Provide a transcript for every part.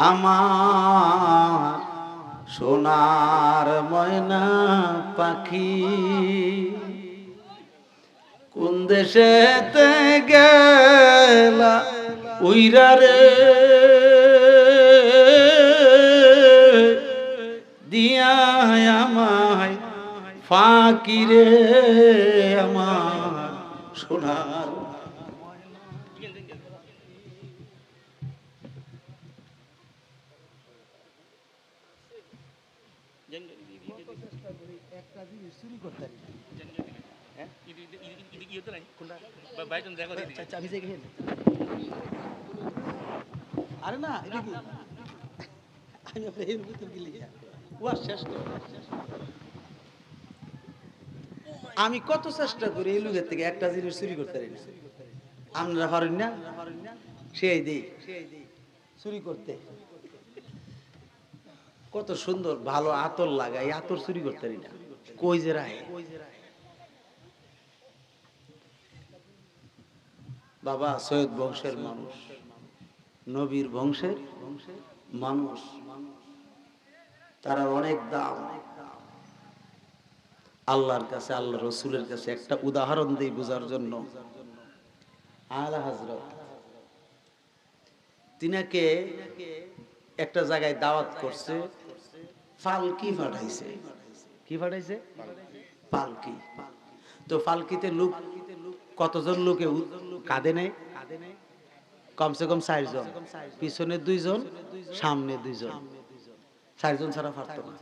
আমার সোনার ময়না পাখি। কোন দেশেতে গেলা উইরা রে? দিয়া আমায় ফাঁকি আমার সোনার আরে না আমি। আমি কত চেষ্টা করি এই লোকের থেকে একটা জিনিস চুরি করতে পারি না। আমরা পারেন না? সেই দিই। চুরি করতে। কত সুন্দর, ভালো আতর লাগাই আতর চুরি করতে পারি না। কই যে রায়? বাবা সৈয়দ বংশের মানুষ, নবীর বংশের মানুষ। তারা অনেক দাম। আল্লাহর কাছে, আল্লাহ রসুলের কাছে একটা উদাহরণ দিই বোঝার জন্য। আলা হজরত তিনাকে একটা জায়গায় দাওয়াত করছে, ফালকি ফাটাইছে কি ফাটাইছে? পালকি। তো ফালকিতে লোক কতজন লোকে কাঁদে নেই? কমসে কম চারজন। পিছনে দুইজন, সামনে দুইজন। চারজন ছাড়া পারতো না।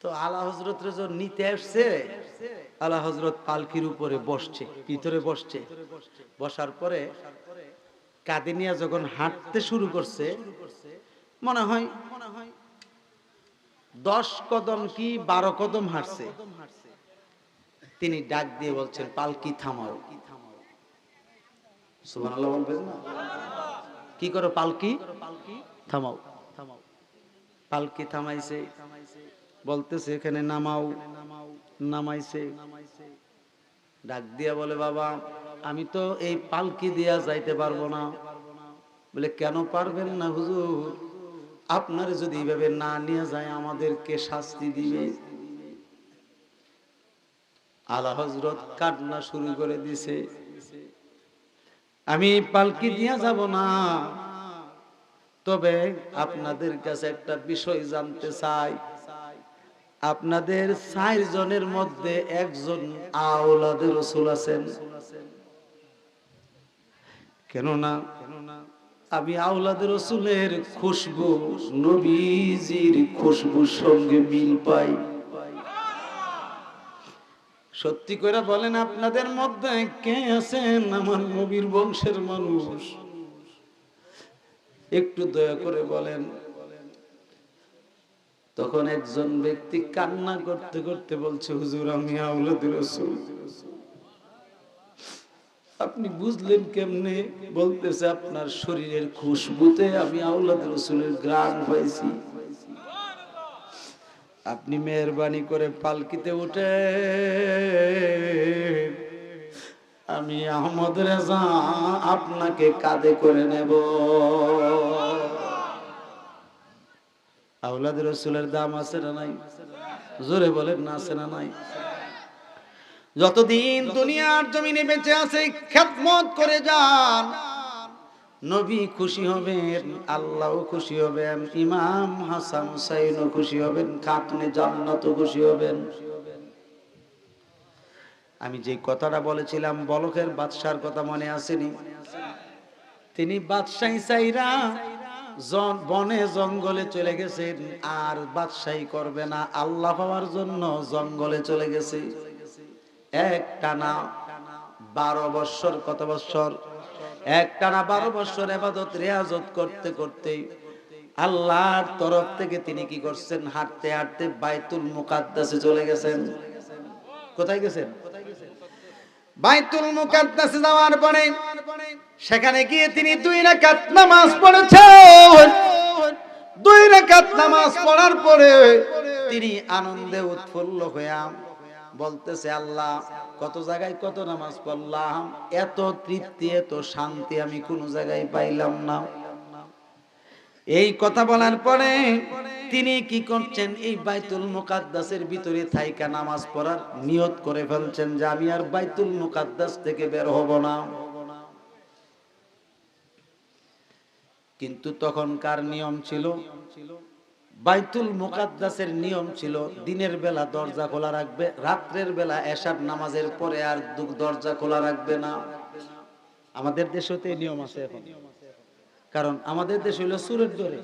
তো আলা হজরত যখন নিতে আসছে আলা হজরত পালকির উপরে বসছে, ভিতরে বসছে। বসার পরে কাদিনিয়া যখন হাঁটতে শুরু করছে, মনে হয় দশ কদম কি বারো কদম হাঁটছে? তিনি ডাক দিয়ে বলছেন, পালকি থামাও। কি করো, পালকি? থামাও। পালকি থামাইছে, বলতেছে, এখানে নামাও। নামাইছে। ডাক দিয়া বলে, বাবা, আমি তো এই পালকি দিয়া যাইতে পারব না। বলে, কেন পারবেন না হুজুর? আপনার যদি এইভাবে না নিয়ে যায়, আমাদেরকে শাস্তি দিবে। আলা হজরত কান্না শুরু করে দিছে। আমি পালকি দিয়া যাব না। তবে আপনাদের কাছে একটা বিষয় জানতে চাই। আপনাদের চার জনের মধ্যে একজন আওলাদের রসুল আছেন। কেননা আমি আওলাদের রসুলের খুশবু, নবীজির খুশবুর সঙ্গে মিল পাই। সত্যি করে বলেন, আপনাদের মধ্যে কে আছেন আমার নবীর বংশের মানুষ? একটু দয়া করে বলেন। তখন একজন ব্যক্তি কান্না করতে করতে বলছে, হুজুর, আমি আউলাদ রসুল। আপনি বুঝলেন কেমনে? বলতেছে, আপনার শরীরের খুশবুতে আমি আউলাদ রসুলের গ্রাণ পাইছি আপনি মেহরবানি করে পালকিতে উঠে, আমি আহমদ রেজা আপনাকে কাঁধে করে নেব। আউলাদ রসুলের দাম আছে না নাই? জোরে বলেন, না আছে না নাই? যতদিন দুনিয়ার জমিনে বেঁচে আছে খেদমত করে যান। নবী খুশি হবেন আল্লাহ খুশি হবেন ইমাম হাসান হুসাইনও খুশি হবেন খাতুনে জান্নাতও খুশি হবেন। আমি যে কথাটা বলেছিলাম বলকের বাদশার কথা মনে আসেনি? তিনি বাদশাহী চাইরা জন- বনে জঙ্গলে চলে গেছেন আর বাদশাহী করবে না আল্লাহ পাওয়ার জন্য জঙ্গলে চলে গেছে। এক টানা বারো বৎসর কত বৎসর? এক টানা বারো বৎসর এবাদত, রেয়াজত করতে করতে আল্লাহর তরফ থেকে তিনি কি করছেন? হাঁটতে হাঁটতে বাইতুল মুকাদ্দাসে চলে গেছেন। কোথায় গেছেন? বাইতুল মুকাদ্দাসে যাওয়ার পরে সেখানে গিয়ে তিনি দুই রাকাত নামাজ পড়েছেন। দুই রাকাত নামাজ পড়ার পরে তিনি আনন্দে উৎফুল্ল হইয়া বলতেছে, আল্লাহ, কত জায়গায় কত নামাজ পড়লাম, এত তৃপ্তি, এত শান্তি আমি কোন জায়গায় পাইলাম না। এই কথা বলার পরে তিনি কি করছেন? এই বাইতুল মুকাদ্দাসের ভিতরে থাইকা নামাজ পড়ার নিয়ত করে ফেলছেন যে, আমি আর বাইতুল মুকাদ্দাস থেকে বের হব না। কিন্তু তখনকার নিয়ম ছিল? বাইতুল মুকাদ্দাসের নিয়ম ছিল, দিনের বেলা দরজা খোলা রাখবে, রাত্রের বেলা এশার নামাজের পরে আর দরজা খোলা রাখবে না। আমাদের দেশেতে এই নিয়ম আছে এখন। কারণ আমাদের দেশ হইল সুরের দরে।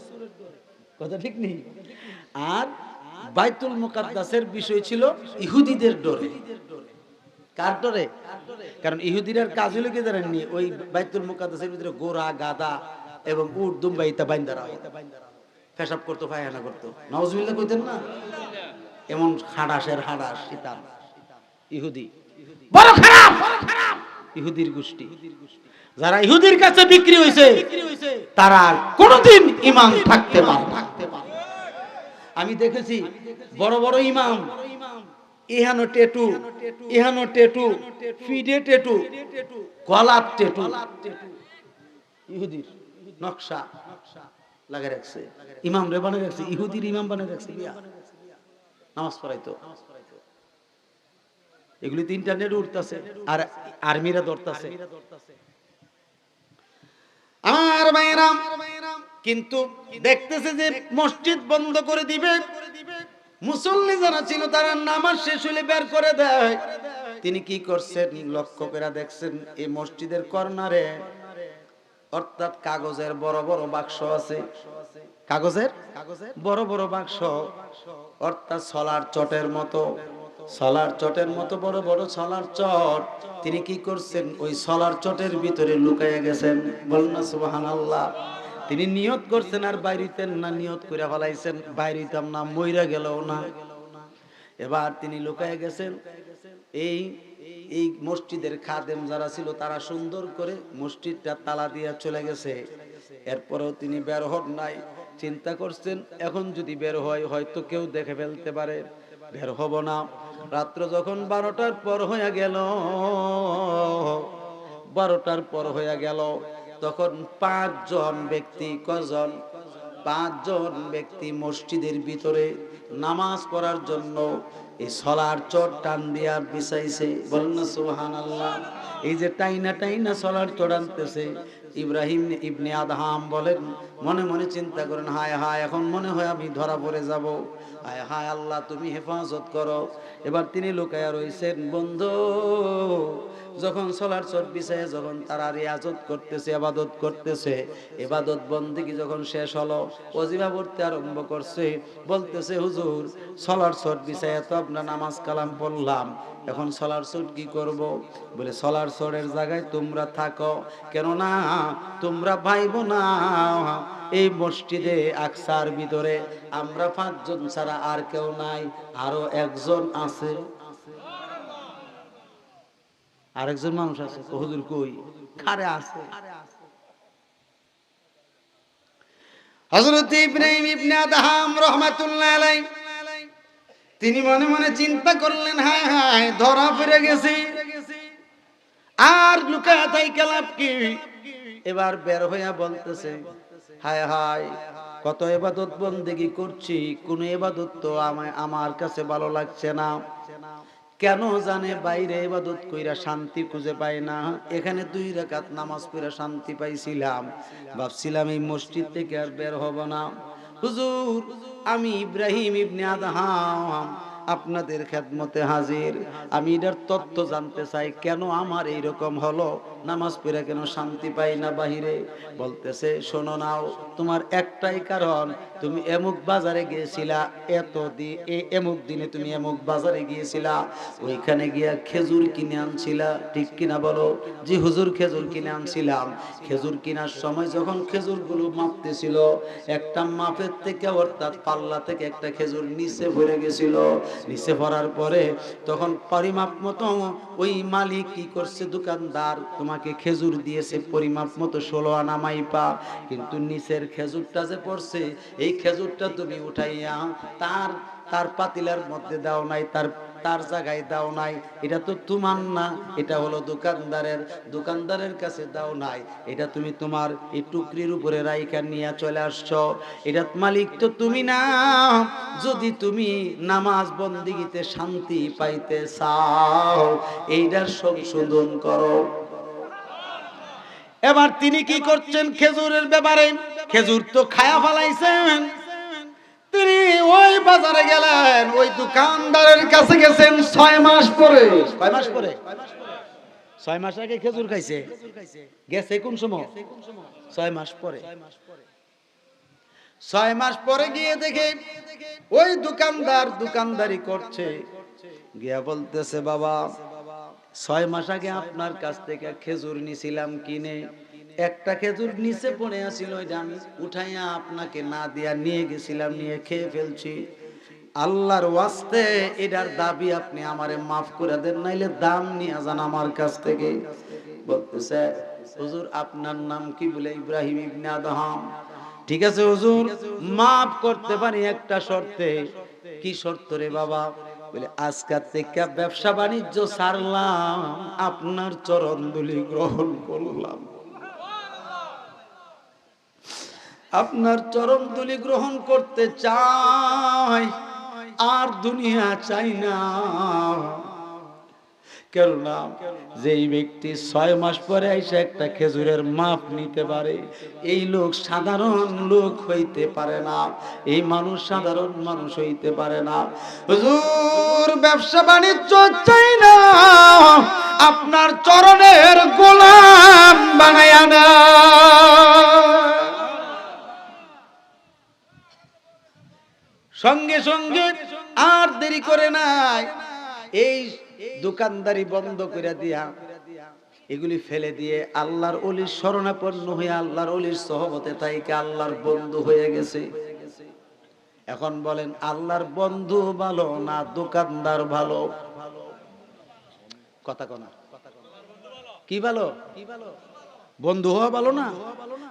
কথা ঠিক নেই? আর বাইতুল মুকাদ্দাসের বিষয় ছিল ইহুদিদের ডরে কার ডরে কারণ ইহুদিরার কাজ হলো কি জানেননি ওই বাইতুল মুকাদ্দাসের ভিতরে গোরা, গাদা এবং উট দুম্বা ইতা বাইন্দারা পেশাব করতো, পায়খানা করতো। নওয়াজবিল্লাহ কইতেন না? এমন হাড়াসের হাড়াস ইতাম ইহুদি। বড় খারাপ! ইহুদির গোষ্ঠী। যারা ইহুদির কাছে বিক্রি হয়েছে তারা কোনোদিন ইমাম থাকতে পারে। আমি দেখেছি, বড় বড় ইমাম, ইহানো টেটু ইহানো টেটু ফিডে টেটু, গলাপ টেটু। ইহুদির নকশা। লাগা রাখছে। ইমাম রে বানিয়ে রাখছে, ইহুদির ইমাম বানিয়ে রাখছে বিয়া নামাজ পড়াইতো এগুলি তো ইন্টারনেট উঠতেছে, আর আর্মিরা আমার কিন্তু দেখতেছে যে মসজিদ বন্ধ করে দিবে। মুসল্লি যারা ছিল, তারা নামাজ শেষ হলে বের করে দেয়। তিনি কি করছেন? লক্ষ্য করে দেখছেন, এই মসজিদের কর্নারে অর্থাৎ কাগজের বড় বড় বাক্স আছে। কাগজের? বড় বড় বাক্স। অর্থাৎ সলার চটের মতো। সলার চটের মতো বড় বড় সলার চট। তিনি কি করছেন? ওই সলার চটের ভিতরে লুকাইয়া গেছেন। বলেন না, সুবহানাল্লাহ। তিনি নিয়ত করছেন, আর বাইরিতেন না, নিয়ত করে ফেলাইছেন। বাইরিতাম না, মইরা গেলও না। এবার তিনি লুকায় গেছেন। এই এই মসজিদের খাদেম যারা ছিল, তারা সুন্দর করে মসজিদটা তালা দিয়ে চলে গেছে। এরপরেও তিনি বের হন নাই। চিন্তা করছেন, এখন যদি বের হয়, হয়তো কেউ দেখে ফেলতে পারে। বের হব না। রাত্র যখন বারোটার পর হয়ে গেল, বারোটার পর হয়ে গেল, তখন পাঁচজন ব্যক্তি, কজন? পাঁচজন ব্যক্তি মসজিদের ভিতরে নামাজ পড়ার জন্য এই সলার চট টান দিয়া বিছাইছে। বলেন না সুহান আল্লাহ এই যে টাইনা টাইনা সলার চট আনতেছে, ইব্রাহিম ইবনে আদহাম বলেন, মনে মনে চিন্তা করেন, হায় হায়, এখন মনে হয় আমি ধরা পড়ে যাব। হায় হায়, আল্লাহ তুমি হেফাজত করো। এবার তিনি লুকায়া রয়েছেন বন্ধু যখন সলার বিছায় যখন তারা রিয়াজত করতেছে আবাদত করতেছে, এবাদত বন্দিগি যখন শেষ হলো অজিবা পড়তে আরম্ভ করছে, বলতেছে, হুজুর, সলার বিছায় তো আপনার নামাজ কালাম পড়লাম, এখন সলার চট কি করব? বলে, সলার চটের জায়গায় তোমরা থাকো, কেননা তোমরা ভাইব না এই মসজিদে আকসার ভিতরে আমরা পাঁচজন ছাড়া আর কেউ নাই, আরও একজন আছে। আরেকজন মানুষ আছে হুজুর কই? খারে আছে। হযরত ইব্রাহিম ইবনে আদহাম রাহমাতুল্লাহ আলাইহি, তিনি মনে মনে চিন্তা করলেন, হায় হায়, ধরা পড়ে গেছি। আর লুকায় তাই কালাপ কি? এবার বের হইয়া বলতেছে, হায় হায়, কত এবাদত বন্দেগি করছি, কোন এবাদত তো আমায়, আমার কাছে ভালো লাগছে না। কেন জানে বাইরে ইবাদত কইরা শান্তি খুঁজে পায় না? এখানে দুই রাকাত নামাজ পড়ে শান্তি পাইছিলাম। ভাবছিলাম এই মসজিদ থেকে আর বের হব না। হুজুর, আমি ইব্রাহিম ইবনে আদহাম, আপনাদের খেদমতে হাজির। আমি এটার তথ্য জানতে চাই, কেন আমার এইরকম হলো? নামাজ পড়ে কেন শান্তি পাই না বাহিরে? বলতেছে, শোনো নাও, তোমার একটাই কারণ, তুমি এমুক বাজারে গিয়েছিলা এত দি এমুক দিনে তুমি এমুক বাজারে গিয়েছিলা, ওইখানে গিয়া খেজুর কিনে আনছিলা, ঠিক কিনা বলো? জি হুজুর, খেজুর কিনে আনছিলাম। খেজুর কেনার সময় যখন খেজুরগুলো মাপতেছিল, একটা মাপের থেকে অর্থাৎ পাল্লা থেকে একটা খেজুর নিচে ভরে গেছিল। নিচে ভরার পরে তখন পরিমাপ মতো ওই মালিক কি করছে, দোকানদার তোমাকে খেজুর দিয়েছে, পরিমাপ মতো ষোলো আনা মাইপা, কিন্তু নিচের খেজুরটা যে পড়ছে, এই খেজুরটা তুমি উঠাইয়া তার তার পাতিলার মধ্যে দাও নাই, তার তার জায়গায় দাও নাই। এটা তো তোমার না, এটা হলো দোকানদারের দোকানদারের কাছে দাও নাই। এটা তুমি তোমার এই টুকরির উপরে রাইখা নিয়ে চলে আসছো। এটা মালিক তো তুমি না, যদি তুমি নামাজ বন্দিগিতে শান্তি পাইতে চাও এইটার সংশোধন করো। এবার তিনি কি করছেন খেজুরের ব্যাপারে? খেজুর তো খায়া ফেলাইছেন। তিনি ওই বাজারে গেলেন, ওই দোকানদারের কাছে গেছেন ছয় মাস পরে। ছয় মাস পরে? ছয় মাস আগে খেজুর খাইছে। গেছে কোন সময়? ছয় মাস পরে। ছয় মাস পরে গিয়ে দেখে ওই দোকানদার দোকানদারি করছে। গিয়া বলতেছে, বাবা ছয় মাস আগে আপনার কাছ থেকে খেজুর নিছিলাম কিনে। একটা খেজুর নিচে পড়ে আসিল উঠাইয়া আপনাকে না দিয়া নিয়ে গেছিলাম, নিয়ে খেয়ে ফেলছি। আল্লাহর ওয়াস্তে এটার দাবি আপনি আমারে মাফ করে দেন, নাইলে দাম নিয়ে যান আমার কাছ থেকে। বলতেছে, হুজুর, আপনার নাম কি বলে? ইব্রাহিম ইবনে আদহাম। ঠিক আছে হুজুর, মাফ করতে পারি একটা শর্তে। কি শর্ত রে বাবা? বলে আজকার থেকে ব্যবসা বাণিজ্য ছাড়লাম আপনার চরণ দুলি গ্রহণ করলাম। আপনার চরণ দুলি গ্রহণ করতে চাই, আর দুনিয়া চাই না। কেননা যেই ব্যক্তি ছয় মাস পরে এসে একটা খেজুরের মাপ নিতে পারে, এই লোক সাধারণ লোক হইতে পারে না। এই মানুষ সাধারণ মানুষ হইতে পারে না। হুজুর, ব্যবসা বাণিজ্য চাই না। আপনার চরণের গোলাম বানায়া না। সঙ্গে সঙ্গে আর দেরি করে নাই। এই দোকানদারি বন্ধ করে দিয়া এগুলি ফেলে দিয়ে আল্লাহর অলির শরণাপন্ন হয়ে আল্লাহর অলির সহবতে তাইকে আল্লাহর বন্ধু হয়ে গেছে। এখন বলেন, আল্লাহর বন্ধু ভালো না দোকানদার ভালো? কথা কনা কি ভালো কি ভালো? বন্ধু হওয়া ভালো না?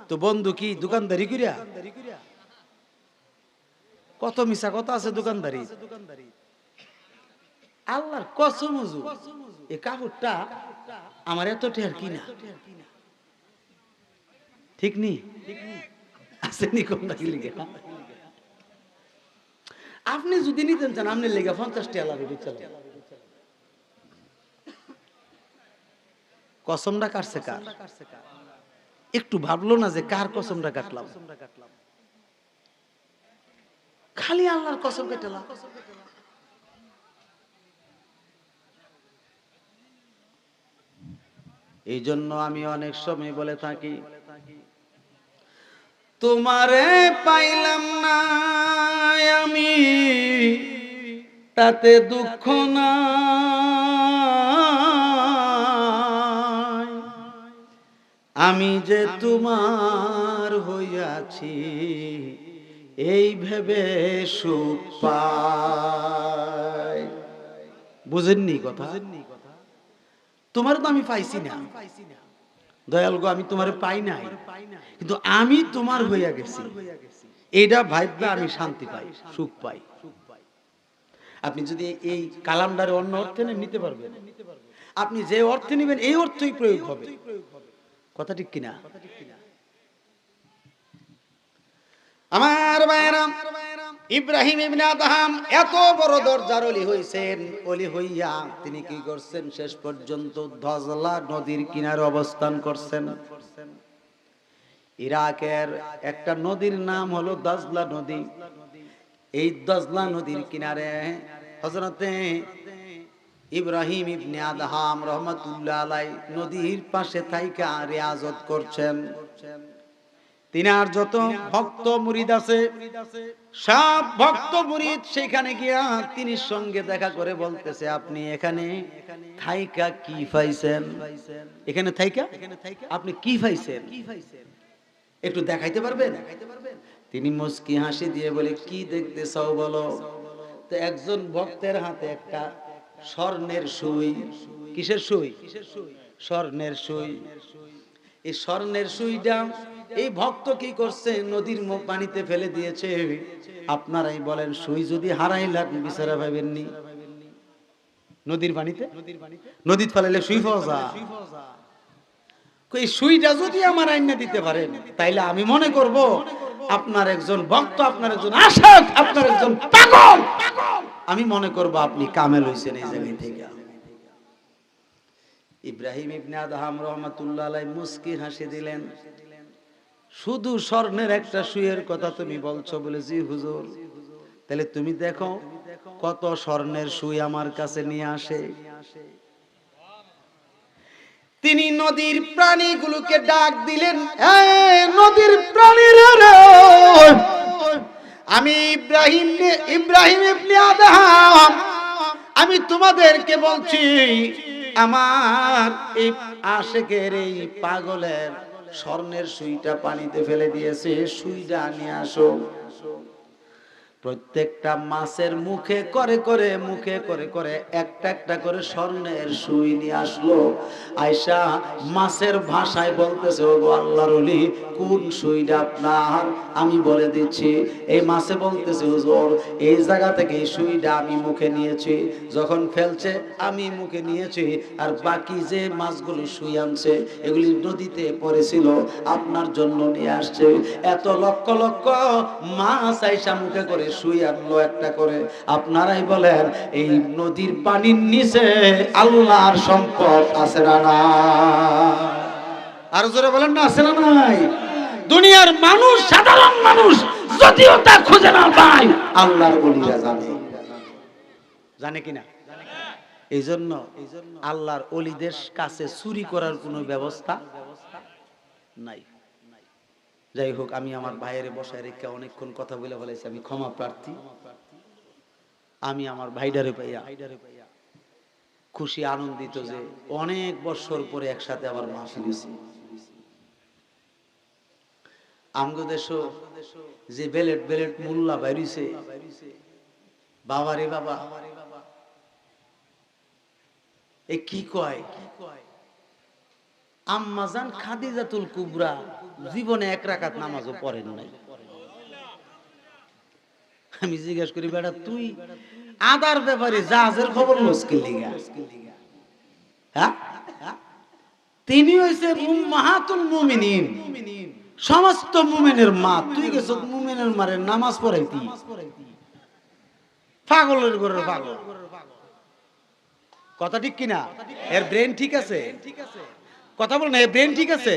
তো বন্ধু কি দোকানদারি করিয়া? কত মিশা কথা আছে দোকানদারি আল্লাহর কসম হুজুর এই কাপড়টা আমার এত টের কিনা? ঠিক নি? আসেনি কোন লিগে? আপনি যদি নিতেন চান আপনি লেগে পঞ্চাশ টাকা লাগবে চলো। কসমটা কাটছে কার? একটু ভাবলো না যে কার কসমটা কাটলাম। খালি আল্লাহর কসম কেটেলাম এই জন্য আমি অনেক সময় বলে থাকি, তোমারে পাইলাম না আমি, তাতে দুঃখ না আমি যে তোমার হইয়াছি, এই ভেবে সুখ পাই। বুঝেননি কথা? তোমার তো আমি পাইছি না। দয়াল গো, আমি তোমার পাই নাই। কিন্তু আমি তোমার হইয়া গেছি। এটা ভাইবা আমি শান্তি পাই, সুখ পাই। আপনি যদি এই কালামডারে অন্য অর্থে নিতে পারবেন। আপনি যে অর্থে নেবেন, এই অর্থই প্রয়োগ হবে। কথা ঠিক কিনা? আমার ভাইরাম ইব্রাহিম ইবনে আদহাম এত বড় দরজার অলি হইছেন, অলি হইয়া তিনি কি করছেন? শেষ পর্যন্ত ধজলা নদীর কিনারে অবস্থান করছেন। ইরাকের একটা নদীর নাম হলো দজলা নদী। এই দজলা নদীর কিনারে হজরতে ইব্রাহিম ইবনে আদহাম রহমতুল্লাহ আলাই নদীর পাশে থাইকা রিয়াজত করছেন। তিনার যত ভক্ত মুরিদ আছে, সব ভক্ত মুরিদ সেখানে গিয়া তিনি সঙ্গে দেখা করে বলতেছে, আপনি এখানে থাইকা কি পাইছেন? এখানে থাইকা? আপনি কি পাইছেন? একটু দেখাইতে পারবেন? তিনি মুস্কি হাসি দিয়ে বলে, কি দেখতে চাও বলো? তো একজন ভক্তের হাতে একটা স্বর্ণের সুই। কিসের সুই? স্বর্ণের সুই। এই স্বর্ণের সুইটা এই ভক্ত কি করছে? নদীর পানিতে ফেলে দিয়েছে। আপনারাই বলেন, সুই যদি হারাইলাম বিচারা পাবেননি নদীর পানিতে? নদীর ফেলাইলে সুই এই সুইটা যদি আমার আইনা দিতে পারেন, তাইলে আমি মনে করব, আপনার একজন ভক্ত, আপনার একজন আশাক আপনার একজন পাগল। আমি মনে করব আপনি কামেল হইছেন এই থেকে। ইব্রাহিম ইবনে আদহাম রহমাতুল্লাহ আলাই মুস্কি হাসি দিলেন। শুধু স্বর্ণের একটা সুইয়ের কথা তুমি বলছো বলে, জি হুজুর। তাহলে তুমি দেখো কত স্বর্ণের সুই আমার কাছে নিয়ে আসে। তিনি নদীর প্রাণীগুলোকে ডাক দিলেন, "এই নদীর প্রাণীরা আমি ইব্রাহিম ইব্রাহিম আমি তোমাদেরকে বলছি, আমার এই আশেকের এই পাগলের স্বর্ণের সুইটা পানিতে ফেলে দিয়েছে সুইটা নিয়ে আসো। প্রত্যেকটা মাছের মুখে করে করে, মুখে করে করে একটা একটা করে স্বর্ণের সুই নিয়ে আসলো। আয়সা মাছের ভাষায় বলতেছে ও গো আল্লাহর ওলি, কোন সুইটা আপনার? আমি বলে দিচ্ছি, এই মাছে বলতেছে, হুজুর, এই জায়গা থেকে এই সুইটা আমি মুখে নিয়েছি। যখন ফেলছে, আমি মুখে নিয়েছি, আর বাকি যে মাছগুলো সুই আনছে, এগুলি নদীতে পড়েছিল, আপনার জন্য নিয়ে আসছে। এত লক্ষ লক্ষ মাছ আইসা মুখে করে শুই আনলো একটা করে। আপনারাই বলেন, এই নদীর পানির নিচে আল্লাহর সম্পদ আছে না আর জোরে বলেন না, আছে না নাই? দুনিয়ার মানুষ, সাধারণ মানুষ, যদিও তা খুঁজে না পায়, আল্লাহর বলিরা জানে। জানে কিনা? এই জন্য আল্লাহর অলিদের কাছে চুরি করার কোনো ব্যবস্থা নাই। যাই হোক, আমি আমার ভাইয়ের বসায় রেখে অনেকক্ষণ কথা বলে বলেছি আমি ক্ষমা প্রার্থী। আমি আমার ভাইডারে পাইয়া খুশি, আনন্দিত যে অনেক বছর পরে একসাথে আবার মাসি দিছি আমগো যে বেলেট বেলেট মোল্লা বাইরিছে বাবারে বাবা, এ কি কয়? আম্মাজান খাদিজাতুল কুবরা জীবনে এক রাকাত নামাজও পড়েন নাই। আমি জিজ্ঞেস করি, বেটা, তুই আদার ব্যাপারে জাহাজের খবর মুশকিল হ্যাঁ? তিনি হইছে মাহাতুল মুমিনিন। সমস্ত মুমিনের মা। তুই গেছ মুমিনের মারে নামাজ পড়াইতি। পাগলের পাগল। কথা ঠিক কিনা? এর ব্রেন ঠিক আছে? কথা বল না, এর ব্রেন ঠিক আছে?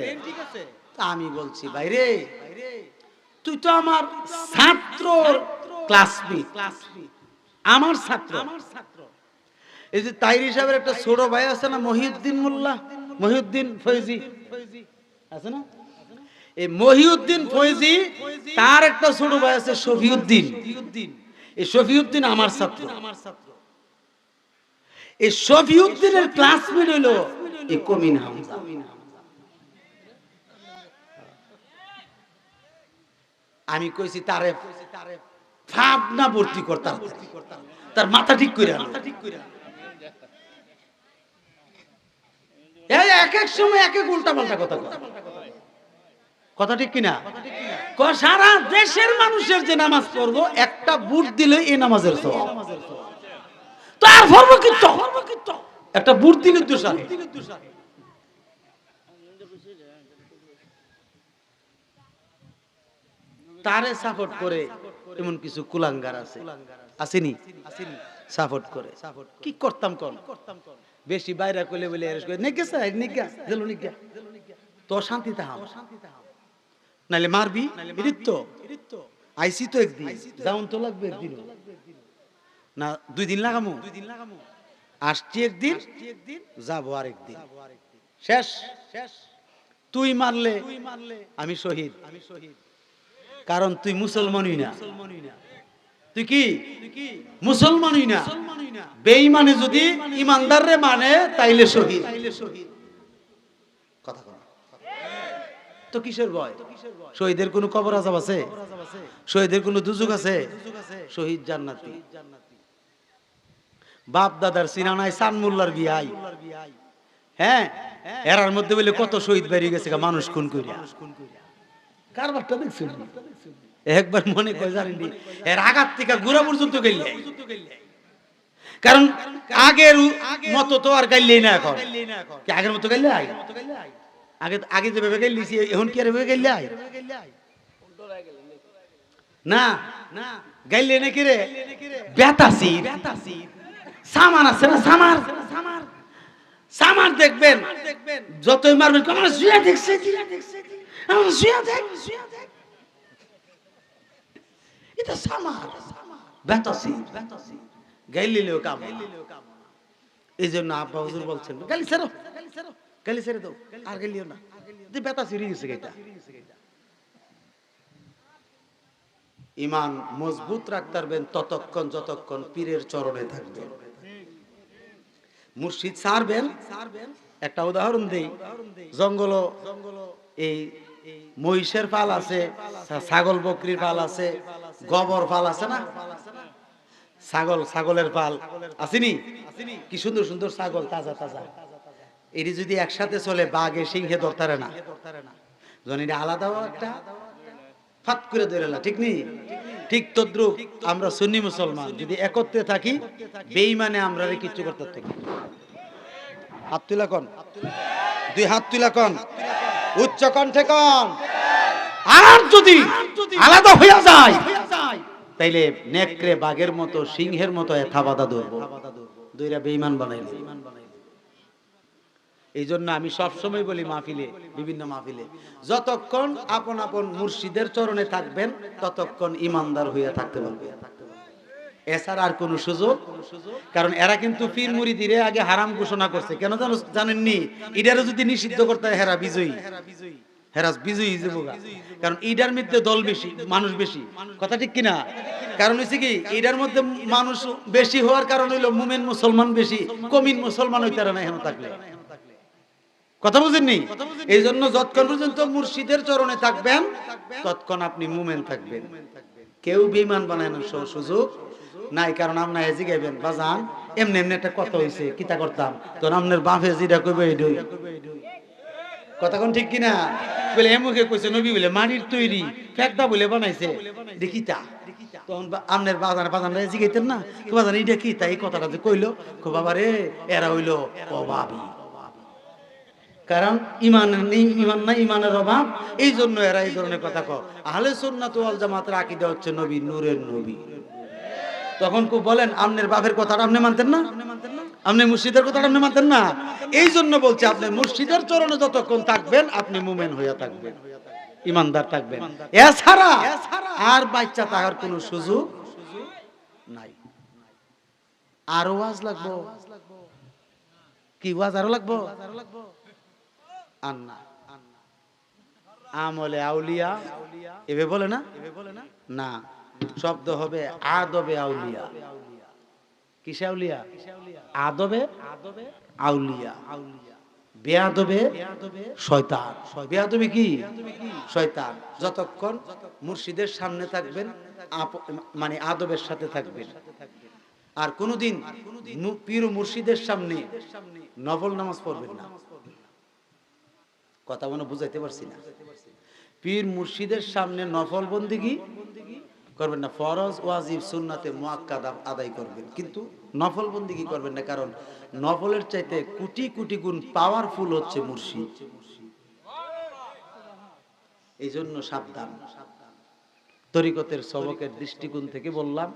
আমি বলছি বাইরে তুই তো আমার ছাত্র ক্লাসমেট আমার ছাত্র। এই যে তাইর হিসাবের একটা ছোট ভাই আছে না, মহিউদ্দিন মোল্লা? মহিউদ্দিন ফৈজি। আছে না? এই মহিউদ্দিন ফৈজি, তার একটা ছোট ভাই আছে, শফিউদ্দিন। এই শফিউদ্দিন আমার ছাত্র। আমার ছাত্র এই শফিউদ্দিনের ক্লাসমেট হইল এই কমিন হামজা। আমি কইছি তারে ফাপ না ভর্তি করতাম তার মাথা ঠিক করে আনো। এই এক এক সময় এক এক উল্টা পাল্টা কথা কথা ঠিক কিনা? সারা দেশের মানুষের যে নামাজ পড়ব, একটা বুট দিলে এই নামাজের একটা বুট তারে সাপোর্ট করে এমন কিছু কুলাঙ্গার আছে। আসেনি? সাপোর্ট করে। কি করতাম কোন? বেশি বাইরে কইলে বলে এরস করে নেগে স্যার নেগা দিল নেগা তো শান্তি তাহাম। নালে মারবি? এদিত আইসি তো একদিন। যাউন তো লাগবে একদিন না, দুই দিন লাগামু। দুই দিন লাগামু আসছি একদিন, যাব আরেকদিন। শেষ। শেষ তুই মারলে আমি শহীদ আমি শহীদ। কারণ তুই মুসলমানই না। তুই কি? মুসলমানই না। বেঈমানে যদি ইমানদাররে মানে তাইলে শহীদ। কথা কর তো কিসের ভয়? শহীদের কোনো কবর আছে? শহীদের কোনো দুজুক আছে? শহীদ বাপ দাদার সিনানায় বিয়াই হ্যাঁ? এরার মধ্যে বলে কত শহীদ বেরিয়ে গেছে মানুষ খুন করিয়া কারবারটা দেখছেন একবার মনে করে জানেন এর থেকে পর্যন্ত কারণ আগের মতো তো আর না এখন। কি আগের মতো গাইলে আয় আগে আগে যেভাবে গাইলিছি এখন কি আর গাইলে আয় না না গাইলে রে? বেতাসি বেতাসি সামান আছে না সামার? সামার সামার দেখবেন, যতই মারবেন আমার শুয়ে দেখছে আমার শুয়ে দেখ শুয়ে দেখ এটা সামার বেতাসি বেতাসি গাইলিলেও কাম এই জন্য আব্বা হুজুর বলছেন গালি ছেড়ো গালি ছেড়ে দাও আর গাইলিও না যে বেতাসি রিয়ে গেছে এটা ইমান মজবুত রাখতে পারবেন ততক্ষণ যতক্ষণ পীরের চরণে থাকবেন মুর্শিদ সারবেন একটা উদাহরণ দেই। জঙ্গল এই মহিষের পাল আছে ছাগল বকরির পাল আছে, গোবর পাল আছে না? ছাগল, ছাগলের পাল আসেনি? কি সুন্দর সুন্দর ছাগল, তাজা তাজা। এটি যদি একসাথে চলে, বাঘে, সিংহে ধরতারে না। যখন এটা আলাদাও একটা ফাত করে ধরে না ঠিক নেই? ঠিক তদ্রুপ আমরা সুন্নি মুসলমান, যদি একত্রে থাকি বেইমানে আমরা কিচ্ছু করতে থাকি হাত তুলা কন। দুই হাত তুলা কন। উচ্চ কণ্ঠে কন। আর যদি আলাদা হইয়া যায় তাইলে নেকড়ে বাঘের মতো সিংহের মতো এথা বাধা ধরবো। দুইরা বেইমান বানাইলে। এই জন্য আমি সবসময় বলি মাহফিলে বিভিন্ন মাহফিলে যতক্ষণ আপন আপন মুর্শিদের চরণে থাকবেন ততক্ষণ ইমানদার হইয়া থাকতে পারবে এছাড়া আর কোন সুযোগ? কারণ এরা কিন্তু পীর মুরিদিরে আগে হারাম ঘোষণা করছে। কেন জানো জানেননি? ইডারে যদি নিষিদ্ধ করতে হয় হেরা বিজয়ী। হেরাস বিজয়ী যাবোগা কারণ ইডার মধ্যে দল বেশি, মানুষ বেশি। কথা ঠিক কিনা? কারণ হচ্ছে কি, ইডার মধ্যে মানুষ বেশি হওয়ার কারণ হইল মুমেন মুসলমান বেশি, কমিন মুসলমান হইতারে না এখানে থাকলে। কথা বুঝেননি? এই জন্য যতক্ষণ পর্যন্ত মুর্শিদের চরণে থাকবেন, ততক্ষণ আপনি মুমেন থাকবেন। কেউ বিমান বানায় না সুযোগ। নাই, কারণ আপনার এজি গাইবেন, বাজান, এমনি এমনি একটা কথা হইছে কিতা করতাম? তোর আপনার বাপে যেটা কইবে এডই কথা কোন ঠিক কিনা? বলে এমুখে কইছে নবী বলে, মাটির তৈরি ফেকটা বলে বানাইছে। দেখিতা না? কি কথাটা যে কইলো কো বাবা রে, এরা হইল অভাবী। কারণ ইমান ইমানের অভাব। এই জন্য এরা এই ধরনের কথা কয়। আহলে সুন্নাত ওয়াল জামাতের আকীদা হচ্ছে নবী, নূরের নবী। তখন কো বলেন, আমনের বাপের কথাটা আপনি মানতেন না? আপনি মুর্শিদের কথাটা আপনি মানতেন না? এই জন্য বলছি, আপনি মুর্শিদের চরণে যতক্ষণ থাকবেন, আপনি মুমেন হইয়া থাকবেন। ইমানদার থাকবেন। এছাড়া আর বাচ্চা থাকার কোনো সুযোগ নাই। আরও ওয়াজ লাগবো? কি ওয়াজ আরও লাগবো? আন্না। আমলে আউলিয়া এবে বলে না? না। শব্দ হবে আদবে আউলিয়া। কিসে আউলিয়া? আদবে আউলিয়া। বেয়াদবে শয়তান। বেয়াদবে কি? শয়তান। যতক্ষণ মুর্শিদের সামনে থাকবেন মানে আদবের সাথে থাকবেন। আর কোনোদিন পীর মুর্শিদের সামনে নফল নামাজ পড়বেন না। কথা মনে বুঝাইতে পারছি না। পীর মুর্শিদের সামনে নফল বন্দিগি করবেন না, ফরজ, ওয়াজিব, সুন্নাতে মুআক্কাদ আদায় করবেন। কিন্তু নফল বন্দিগি করবেন না? কারণ নফলের চাইতে কোটি কোটি গুণ পাওয়ারফুল হচ্ছে মুর্শিদ। এই জন্য সাবধান। তরিকতের সবকের দৃষ্টিকোণ থেকে বললাম,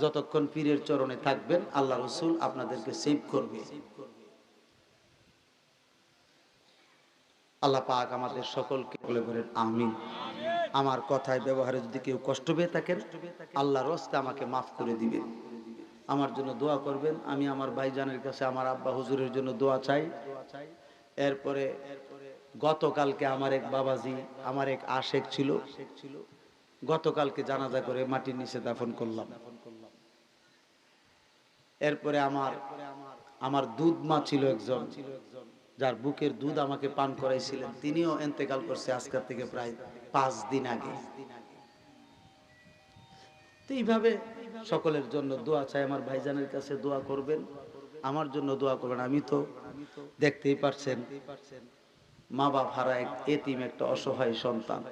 যতক্ষণ পীরের চরণে থাকবেন, আল্লাহ রসুল আপনাদেরকে সেভ করবে। আল্লাহ পাক আমাদের সকলকে বলে বলেন, আমিন। আমার কথায় ব্যবহারে যদি কেউ কষ্ট পেয়ে থাকেন, আল্লাহর রস্তে আমাকে মাফ করে দিবেন। আমার জন্য দোয়া করবেন। আমি আমার ভাইজানের কাছে, আমার আব্বা হুজুরের জন্য দোয়া চাই। এরপরে গতকালকে আমার এক বাবাজি, আমার এক আশেক ছিল। গতকালকে জানাজা করে মাটির নিচে দাফন করলাম। এরপরে আমার আমার দুধ মা ছিল একজন, যার বুকের দুধ আমাকে পান করাইছিলেন। তিনিও এন্তেকাল করছে আজকের থেকে প্রায় পাঁচ দিন আগে। এইভাবে সকলের জন্য দোয়া চাই, আমার ভাইজানের কাছে দোয়া করবেন, আমার জন্য দোয়া করবেন। আমি তো দেখতেই পারছেন, মা বাপ হারা এক এতিম, একটা অসহায় সন্তান।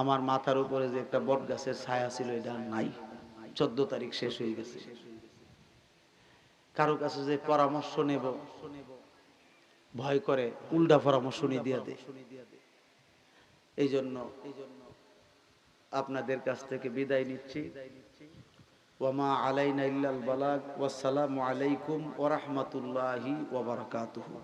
আমার মাথার উপরে যে একটা বট গাছের ছায়া ছিল, এটা নাই। চোদ্দ তারিখ শেষ হয়ে গেছে। কারও কাছে যে পরামর্শ নেব, ভয় করে উল্টা পরামর্শ নিয়ে দিয়ে দেয়। এই জন্য আপনাদের কাছ থেকে বিদায় নিচ্ছি। ওয়ামা আলাইনা ইল্লাল বালাগ, ওয়াসসালামু আলাইকুম ওয়া রাহমাতুল্লাহি ওয়া বারাকাতুহু।